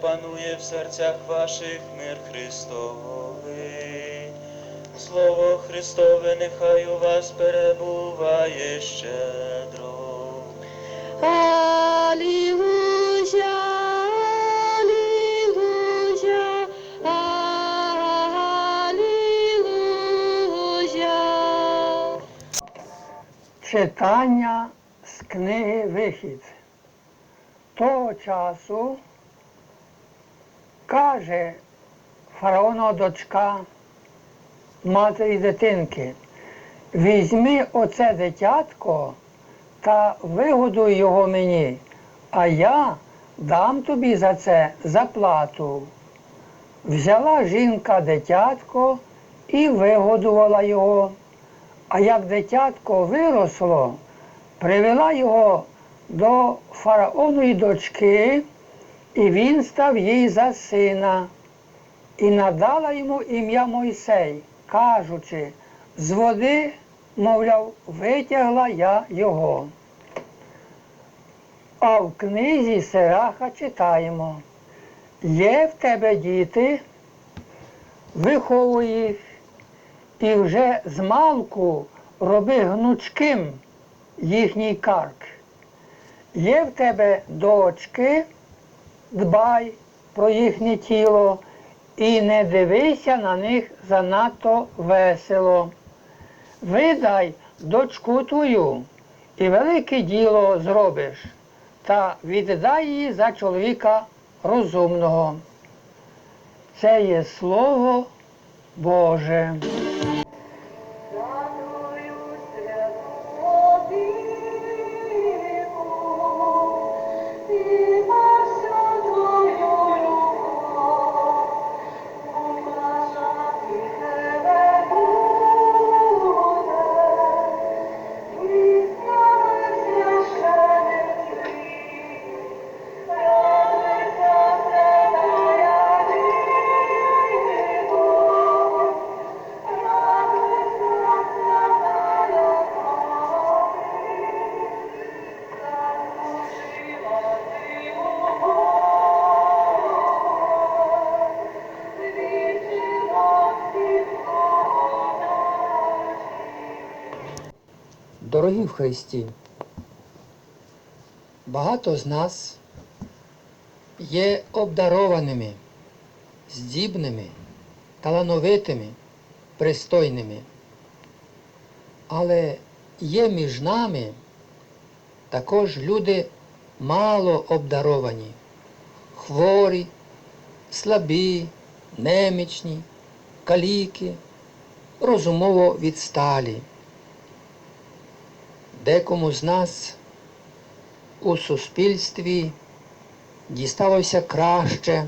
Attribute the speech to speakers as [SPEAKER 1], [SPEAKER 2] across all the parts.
[SPEAKER 1] панує в серцях ваших мир Христовий. Слово Христове нехай у вас перебуває щедро.
[SPEAKER 2] Алілуя.
[SPEAKER 3] Читання з книги Вихід. Того часу каже фараонова дочка матері дитинки, візьми оце дитятко та вигодуй його мені, а я дам тобі за це заплату. Взяла жінка дитятко і вигодувала його. А як дитятко виросло, привела його до фараоної дочки, і він став їй за сина, і надала йому ім'я Мойсей, кажучи, з води, мовляв, витягла я його. А в книзі Сираха читаємо, є в тебе діти, виховуй їх, і вже з малку роби гнучким їхній карк. Є в тебе дочки, дбай про їхнє тіло і не дивися на них занадто весело. Видай дочку твою і велике діло зробиш, та віддай її за чоловіка розумного. Це є слово Боже. Дорогі в Христі, багато з нас є обдарованими, здібними, талановитими, пристойними. Але є між нами також люди мало обдаровані, хворі, слабі, немічні, каліки, розумово відсталі. Декому з нас у суспільстві дісталося краще,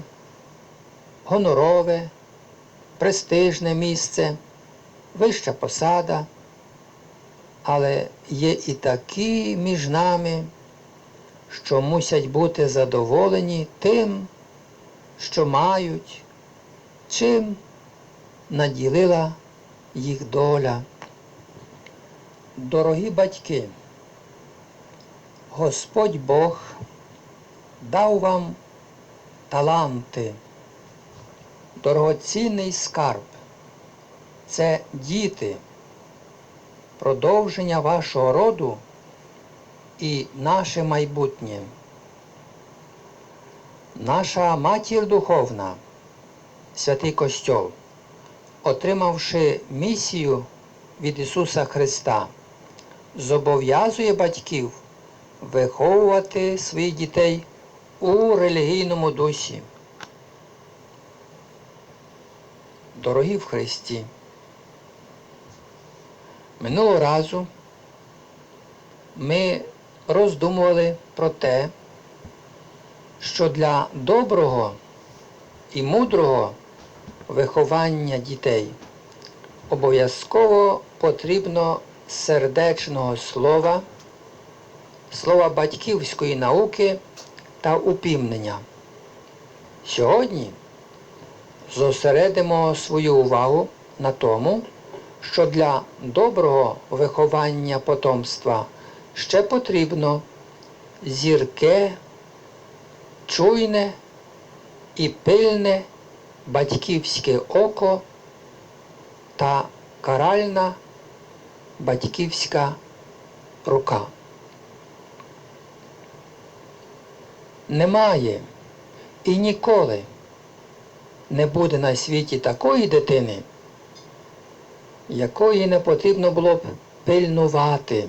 [SPEAKER 3] гонорове, престижне місце, вища посада, але є і такі між нами, що мусять бути задоволені тим, що мають, чим наділила їх доля. Дорогі батьки, Господь Бог дав вам таланти, дорогоцінний скарб. Це діти, продовження вашого роду і наше майбутнє. Наша матір духовна, святий Костьол, отримавши місію від Ісуса Христа, зобов'язує батьків виховувати своїх дітей у релігійному дусі. Дорогі в Христі, минулого разу ми роздумували про те, що для доброго і мудрого виховання дітей обов'язково потрібно сердечного слова, слова батьківської науки та упівнення. Сьогодні зосередимо свою увагу на тому, що для доброго виховання потомства ще потрібно зірке, чуйне і пильне батьківське око та каральна батьківська рука. Немає і ніколи не буде на світі такої дитини, якої не потрібно було б пильнувати.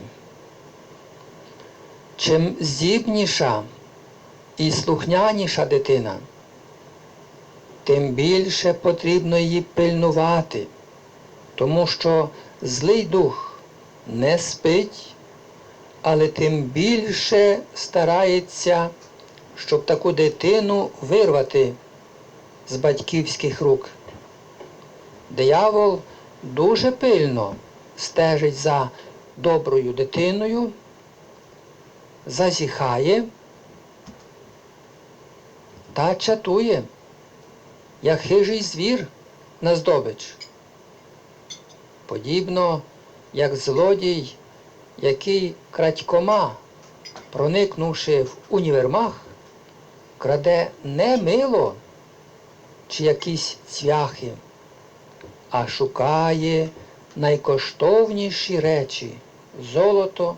[SPEAKER 3] Чим здібніша і слухняніша дитина, тим більше потрібно її пильнувати, тому що злий дух не спить, але тим більше старається, щоб таку дитину вирвати з батьківських рук. Диявол дуже пильно стежить за доброю дитиною, зазіхає та чатує, як хижий звір на здобич. Подібно, як злодій, який крадькома, проникнувши в універмаг, краде не мило чи якісь цвяхи, а шукає найкоштовніші речі золото,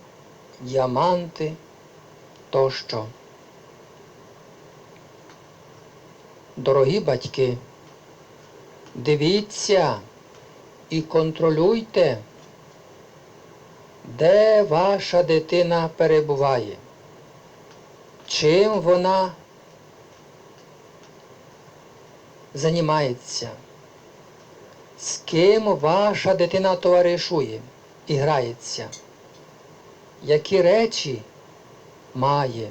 [SPEAKER 3] діаманти тощо. Дорогі батьки, дивіться і контролюйте, де ваша дитина перебуває, чим вона займається, з ким ваша дитина товаришує і грається, які речі має.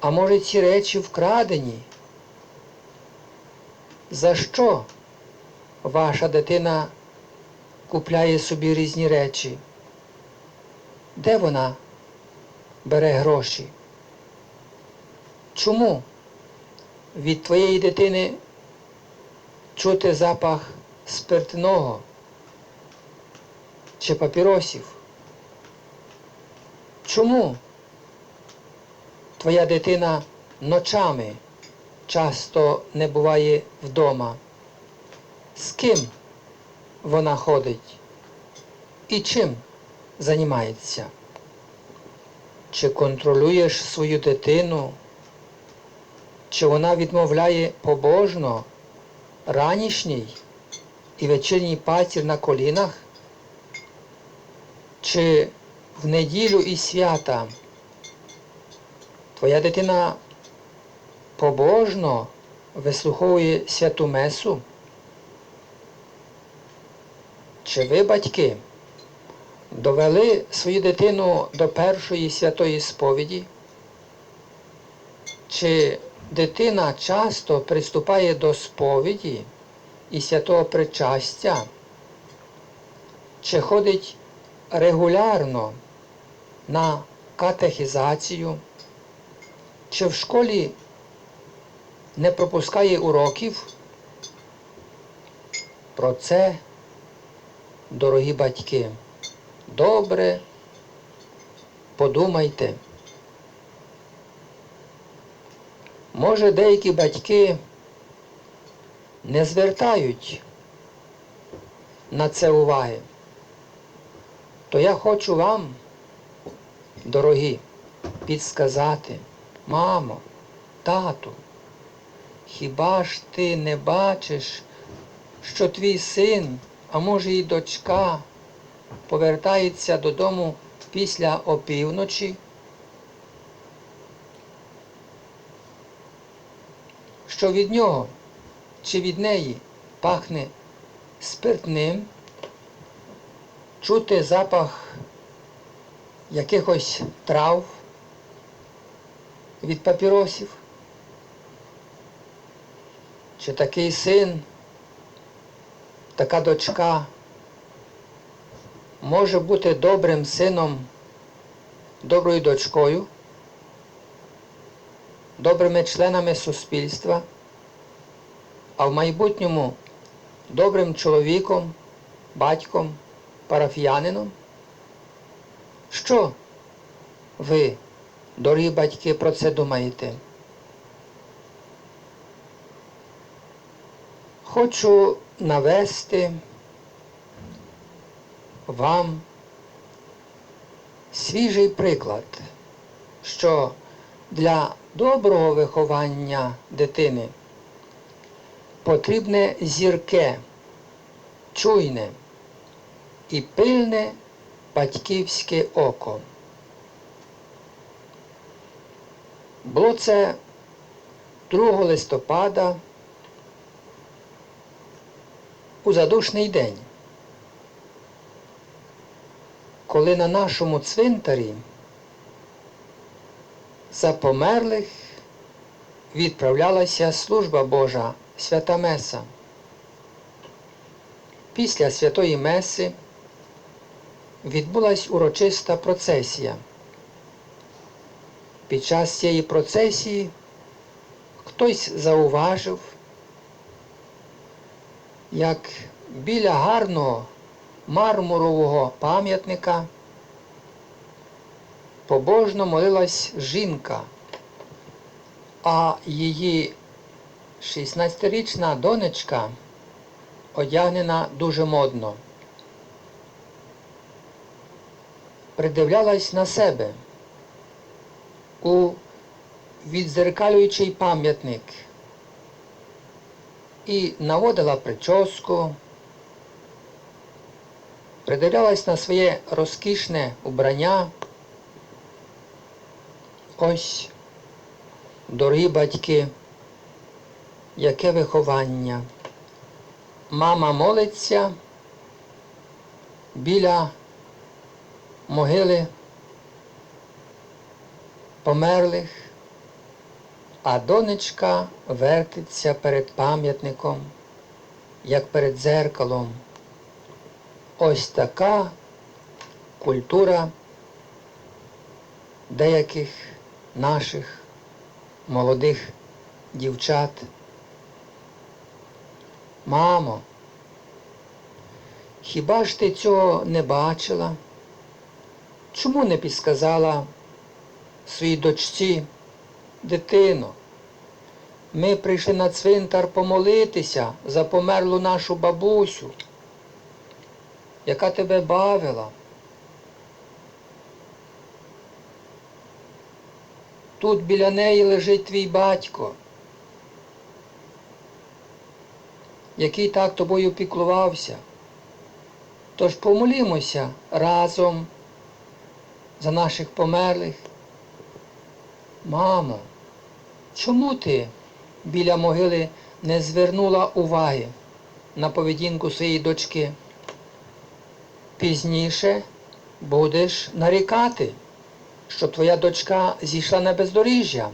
[SPEAKER 3] А може ці речі вкрадені? За що ваша дитина купляє собі різні речі? Де вона бере гроші? Чому від твоєї дитини чути запах спиртного чи папіросів? Чому твоя дитина ночами часто не буває вдома? З ким вона ходить і чим займається? Чи контролюєш свою дитину? Чи вона відмовляє побожно ранішній і вечірній патір на колінах? Чи в неділю і свята твоя дитина побожно вислуховує святу месу? Чи ви, батьки, довели свою дитину до першої святої сповіді? Чи дитина часто приступає до сповіді і святого причастя? Чи ходить регулярно на катехізацію? Чи в школі не пропускає уроків? Про це, дорогі батьки, добре подумайте. Може, деякі батьки не звертають на це уваги. То я хочу вам, дорогі, підсказати, мамо, тату, хіба ж ти не бачиш, що твій син, а може і дочка, повертається додому після опівночі? що від нього? Чи від неї пахне спиртним, чути запах якихось трав від папіросів, чи такий син, така дочка може бути добрим сином, доброю дочкою, добрими членами суспільства, а в майбутньому добрим чоловіком, батьком, парафіянином? Що ви, дорогі батьки, про це думаєте? хочу навести вам свіжий приклад, що для доброго виховання дитини потрібне зірке, чуйне і пильне батьківське око. Було це 2 листопада у задушний день, коли на нашому цвинтарі за померлих відправлялася служба Божа свята Меса. Після святої Меси відбулась урочиста процесія. Під час цієї процесії хтось зауважив, як біля гарного мармурового пам'ятника. Побожно молилась жінка, а її 16-річна донечка одягнена дуже модно. Придивлялась на себе. У відзеркалюючий пам'ятник. І наводила прическу, придивлялась на своє розкішне убрання. Ось, дорогі батьки, яке виховання. Мама молиться біля могили померлих, а донечка вертиться перед пам'ятником, як перед дзеркалом. Ось така культура деяких наших молодих дівчат. Мамо, хіба ж ти цього не бачила? Чому не підсказала своїй дочці, дитино? Ми прийшли на цвинтар помолитися за померлу нашу бабусю, яка тебе бавила. Тут біля неї лежить твій батько, який так тобою піклувався. Тож помолімося разом за наших померлих. Мамо, чому ти біля могили не звернула уваги на поведінку своєї дочки? Пізніше будеш нарікати, що твоя дочка зійшла на бездоріжжя,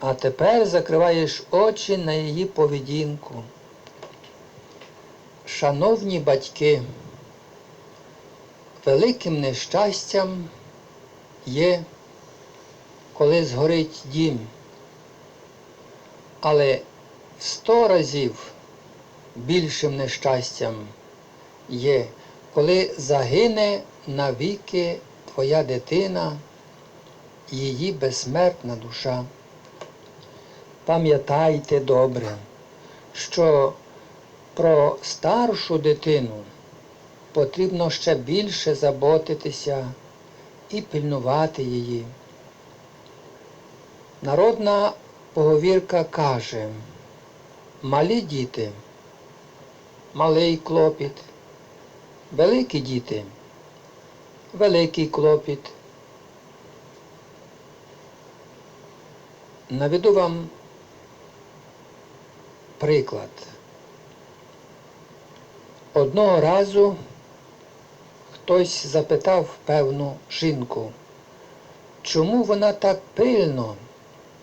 [SPEAKER 3] а тепер закриваєш очі на її поведінку. Шановні батьки, великим нещастям є, коли згорить дім, але в сто разів більшим нещастям є, коли загине навіки твоя дитина, її безсмертна душа. Пам'ятайте добре, що про старшу дитину потрібно ще більше заботитися і пильнувати її. Народна поговірка каже, малі діти, малий клопіт, великі діти, великий клопіт. Наведу вам приклад. Одного разу хтось запитав певну жінку, чому вона так пильно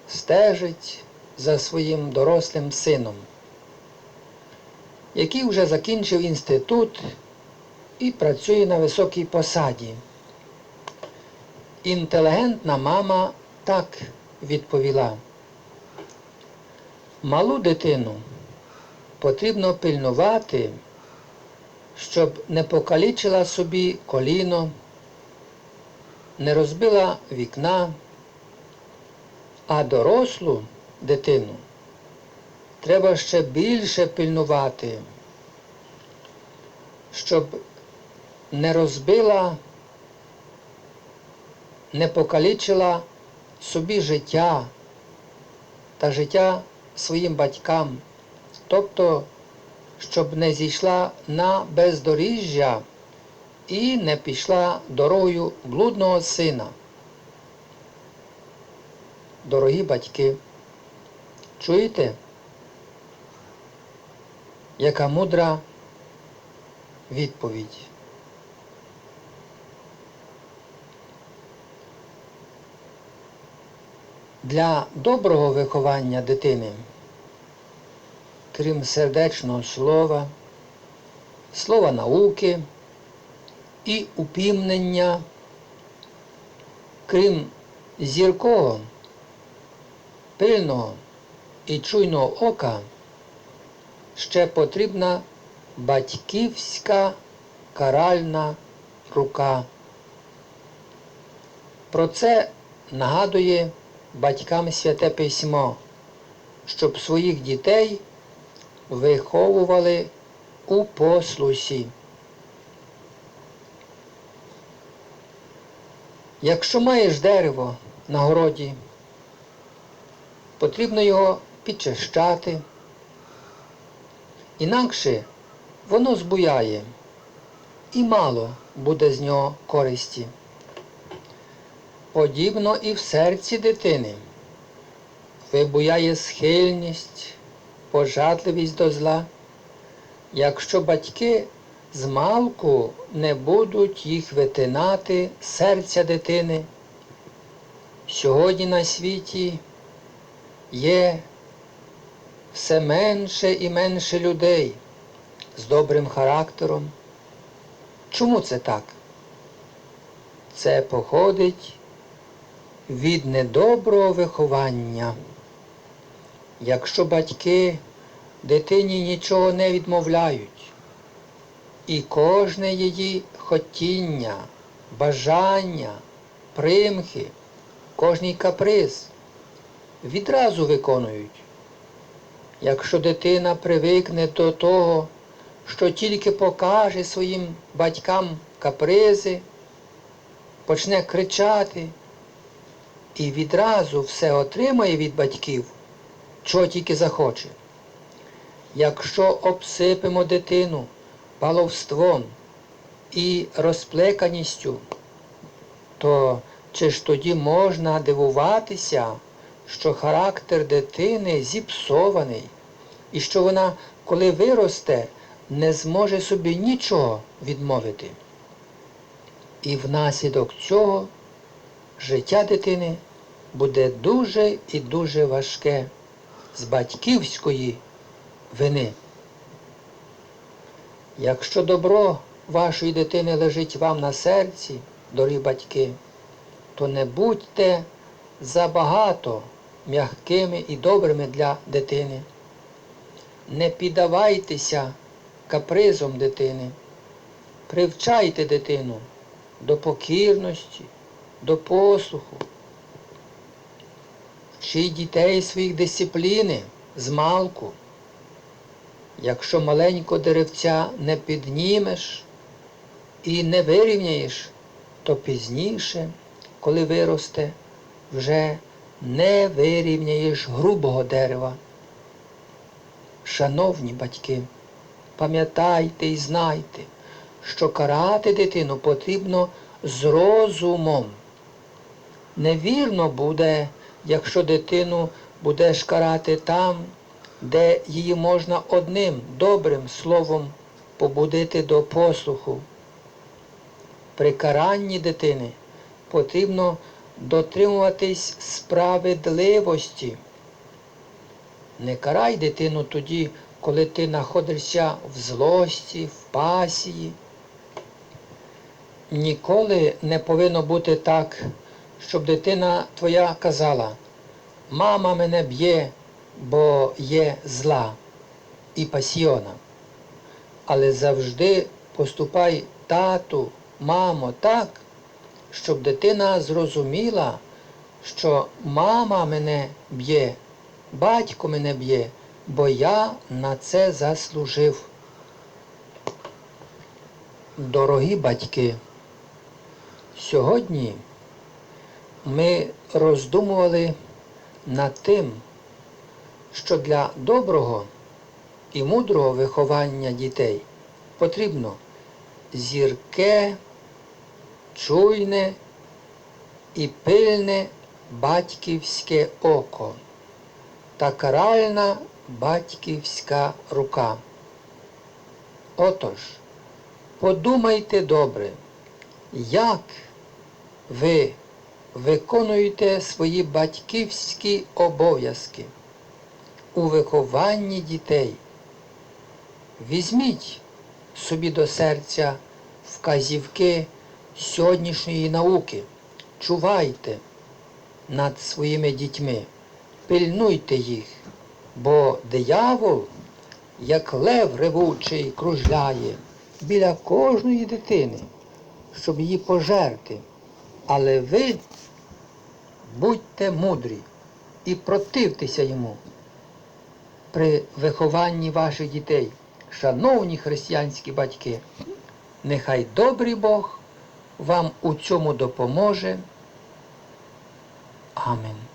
[SPEAKER 3] стежить за своїм дорослим сином, який вже закінчив інститут і працює на високій посаді. Інтелігентна мама так відповіла. Малу дитину потрібно пильнувати, щоб не покалічила собі коліно, не розбила вікна, а дорослу дитину треба ще більше пильнувати, щоб не розбила, не покалічила собі життя та життя своїм батькам, тобто, щоб не зійшла на бездоріжжя і не пішла дорогою блудного сина. Дорогі батьки, чуєте, яка мудра відповідь? Для доброго виховання дитини, крім сердечного слова, слова науки і упівнення, крім зіркого, пильного і чуйного ока, ще потрібна батьківська каральна рука. Про це нагадує батькам Святе Письмо, щоб своїх дітей виховували у послусі. Якщо маєш дерево на городі, потрібно його підчищати, інакше воно збуяє і мало буде з нього користі. Подібно і в серці дитини вибуяє схильність, пожадливість до зла, якщо батьки з малку не будуть їх витинати серця дитини. Сьогодні на світі є все менше і менше людей з добрим характером. Чому це так? Це походить від недоброго виховання. Якщо батьки дитині нічого не відмовляють, і кожне її хотіння, бажання, примхи, кожний каприз відразу виконують. Якщо дитина привикне до того, що тільки покаже своїм батькам капризи, почне кричати і відразу все отримає від батьків, чого тільки захоче. Якщо обсипемо дитину баловством і розплеканістю, то чи ж тоді можна дивуватися, що характер дитини зіпсований, і що вона, коли виросте, не зможе собі нічого відмовити. І внаслідок цього життя дитини буде дуже і дуже важке з батьківської вини. Якщо добро вашої дитини лежить вам на серці, дорогі батьки, то не будьте забагато м'якими і добрими для дитини. Не піддавайтеся капризом дитини. Привчайте дитину до покірності, до послуху. Вчіть дітей своїх дисципліни з малку. Якщо маленько деревця не піднімеш і не вирівняєш, то пізніше, коли виросте, вже не вирівняєш грубого дерева. Шановні батьки, пам'ятайте і знайте, що карати дитину потрібно з розумом. Невірно буде, якщо дитину будеш карати там, де її можна одним добрим словом побудити до послуху. При каранні дитини потрібно дотримуватись справедливості. Не карай дитину тоді, коли ти знаходишся в злості, в пасії. Ніколи не повинно бути так, щоб дитина твоя казала, мама мене б'є, бо є зла і пасіона. Але завжди поступай тату, мамо, так, щоб дитина зрозуміла, що мама мене б'є, батько мене б'є, бо я на це заслужив. Дорогі батьки, сьогодні ми роздумували над тим, що для доброго і мудрого виховання дітей потрібно зірке, чуйне і пильне батьківське око та каральна батьківська рука. Отож, подумайте добре, як ви виконуєте свої батьківські обов'язки у вихованні дітей. Візьміть собі до серця вказівки сьогоднішньої науки. Чувайте над своїми дітьми, пильнуйте їх, бо диявол, як лев ревучий, кружляє біля кожної дитини, щоб її пожерти. Але ви будьте мудрі і противтеся йому при вихованні ваших дітей. Шановні християнські батьки, нехай добрий Бог вам у цьому допоможе. Амінь.